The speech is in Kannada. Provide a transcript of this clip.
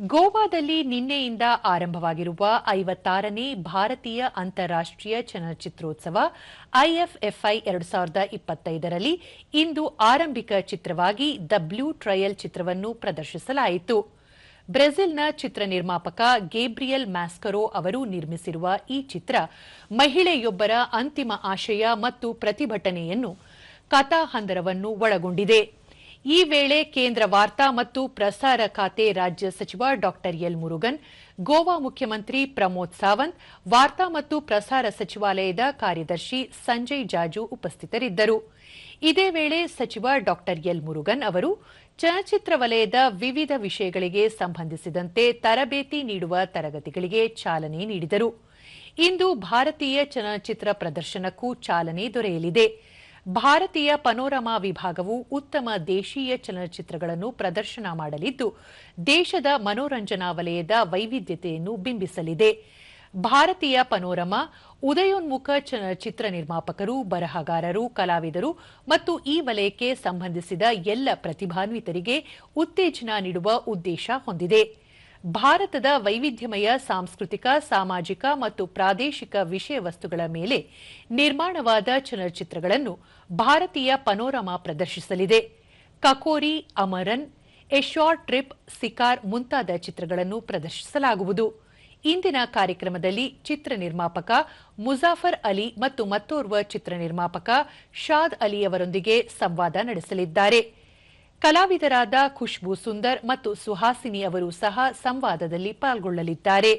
ಗೋವಾದಲ್ಲಿ ನಿನ್ನೆಯಿಂದ ಆರಂಭವಾಗಿರುವ ಐವತ್ತಾರನೇ ಭಾರತೀಯ ಅಂತಾರಾಷ್ಟೀಯ ಚಲನಚಿತ್ರೋತ್ಸವ ಐಎಫ್ಎಫ್ಐ ಎರಡು ಸಾವಿರದ ಇಪ್ಪತ್ತೈದರಲ್ಲಿ ಇಂದು ಆರಂಭಿಕ ಚಿತ್ರವಾಗಿ ದ ಬ್ಲೂ ಟ್ರಯಲ್ ಚಿತ್ರವನ್ನು ಪ್ರದರ್ಶಿಸಲಾಯಿತು. ಬ್ರೆಜಿಲ್ನ ಚಿತ್ರ ನಿರ್ಮಾಪಕ ಗೇಬ್ರಿಯಲ್ ಮ್ಯಾಸ್ಕರೋ ಅವರು ನಿರ್ಮಿಸಿರುವ ಈ ಚಿತ್ರ ಮಹಿಳೆಯೊಬ್ಬರ ಅಂತಿಮ ಆಶಯ ಮತ್ತು ಪ್ರತಿಭಟನೆಯನ್ನು ಕಥಾಹಂದರವನ್ನು ಒಳಗೊಂಡಿದೆ. ಈ ವೇಳೆ ಕೇಂದ್ರ ವಾರ್ತಾ ಮತ್ತು ಪ್ರಸಾರ ಖಾತೆ ರಾಜ್ಯ ಸಚಿವ ಡಾ ಎಲ್ ಮುರುಗನ್, ಗೋವಾ ಮುಖ್ಯಮಂತ್ರಿ ಪ್ರಮೋದ್ ಸಾವಂತ್, ವಾರ್ತಾ ಮತ್ತು ಪ್ರಸಾರ ಸಚಿವಾಲಯದ ಕಾರ್ಯದರ್ಶಿ ಸಂಜಯ್ ಜಾಜು ಉಪಸ್ಥಿತರಿದ್ದರು. ಇದೇ ವೇಳೆ ಸಚಿವ ಡಾ ಎಲ್ ಮುರುಗನ್ ಅವರು, ಚಲನಚಿತ್ರ ವಲಯದ ವಿವಿಧ ವಿಷಯಗಳಿಗೆ ಸಂಬಂಧಿಸಿದಂತೆ ತರಬೇತಿ ನೀಡುವ ತರಗತಿಗಳಿಗೆ ಚಾಲನೆ ನೀಡಿದರು. ಇಂದು ಭಾರತೀಯ ಚಲನಚಿತ್ರ ಪ್ರದರ್ಶನಕ್ಕೂ ಚಾಲನೆ ದೊರೆಯಲಿದೆ. ಭಾರತೀಯ ಪನೋರಮಾ ವಿಭಾಗವು ಉತ್ತಮ ದೇಶೀಯ ಚಲನಚಿತ್ರಗಳನ್ನು ಪ್ರದರ್ಶನ ಮಾಡಲಿದ್ದು, ದೇಶದ ಮನೋರಂಜನಾ ವಲಯದ ವೈವಿಧ್ಯತೆಯನ್ನು ಬಿಂಬಿಸಲಿದೆ. ಭಾರತೀಯ ಪನೋರಮಾ ಉದಯೋನ್ಮುಖ ಚಲನಚಿತ್ರ ನಿರ್ಮಾಪಕರು, ಬರಹಗಾರರು, ಕಲಾವಿದರು ಮತ್ತು ಈ ವಲಯಕ್ಕೆ ಸಂಬಂಧಿಸಿದ ಎಲ್ಲ ಪ್ರತಿಭಾನ್ವಿತರಿಗೆ ಉತ್ತೇಜನ ನೀಡುವ ಉದ್ದೇಶ ಹೊಂದಿದೆ. ಭಾರತದ ವೈವಿಧ್ಯಮಯ ಸಾಂಸ್ಕೃತಿಕ, ಸಾಮಾಜಿಕ ಮತ್ತು ಪ್ರಾದೇಶಿಕ ವಿಷಯ ವಸ್ತುಗಳ ಮೇಲೆ ನಿರ್ಮಾಣವಾದ ಚಲನಚಿತ್ರಗಳನ್ನು ಭಾರತೀಯ panorama ಪ್ರದರ್ಶಿಸಲಿದೆ. Kakori, Amaran a short trip, Sikaar ಮುಂತಾದ ಚಿತ್ರಗಳನ್ನು ಪ್ರದರ್ಶಿಸಲಾಗುವುದು. ಇಂದಿನ ಕಾರ್ಯಕ್ರಮದಲ್ಲಿ ಚಿತ್ರ ನಿರ್ಮಾಪಕ ಮುಜಾಫರ್ ಅಲಿ ಮತ್ತು ಮತ್ತೋರ್ವ ಚಿತ್ರ ನಿರ್ಮಾಪಕ ಶಾದ್ ಅಲಿಯವರೊಂದಿಗೆ ಸಂವಾದ ನಡೆಸಲಿದ್ದಾರೆ. ಕಲಾವಿದರಾದ ಖುಷ್ಬೂ ಸುಂದರ್ ಮತ್ತು ಸುಹಾಸಿನಿ ಅವರು ಸಹ ಸಂವಾದದಲ್ಲಿ ಪಾಲ್ಗೊಳ್ಳಲಿದ್ದಾರೆ.